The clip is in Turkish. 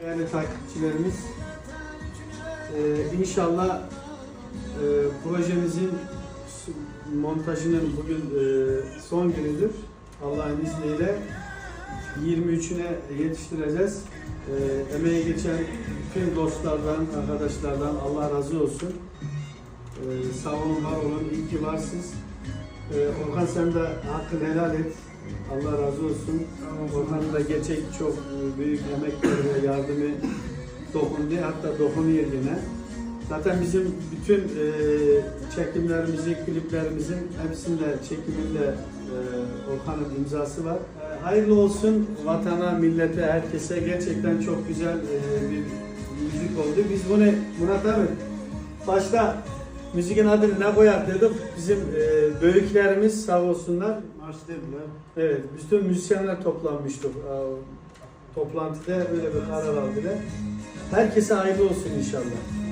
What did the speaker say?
değerli takipçilerimiz. Ee, inşallah e, projemizin montajının bugün e, son günüdür. Allah'ın izniyle 23'üne yetiştireceğiz. Ee, emeği geçen bütün dostlardan, arkadaşlardan Allah razı olsun. Ee, sağ olun, var olun. İyi ki varsınız. Ee, Orhan sen de hakkını helal et. Allah razı olsun. Orhan'ın da gerçek çok e, büyük emekleri ve yardımı dokundu. Hatta dokunuyor yine. Zaten bizim bütün e, çekimlerimizi, kliplerimizin hepsinde çekiminde e, Orhan'ın imzası var. E, hayırlı olsun vatana, millete, herkese. Gerçekten çok güzel e, bir müzik oldu. Biz bunu, buna tabii başta müziğin adını ne koyar dedim. Bizim e, büyüklerimiz sağ olsunlar. Marş dediler. Evet, bütün müzisyenler toplanmıştık. Aa, Toplantıda böyle bir karar aldılar. Herkese hayırlı olsun inşallah.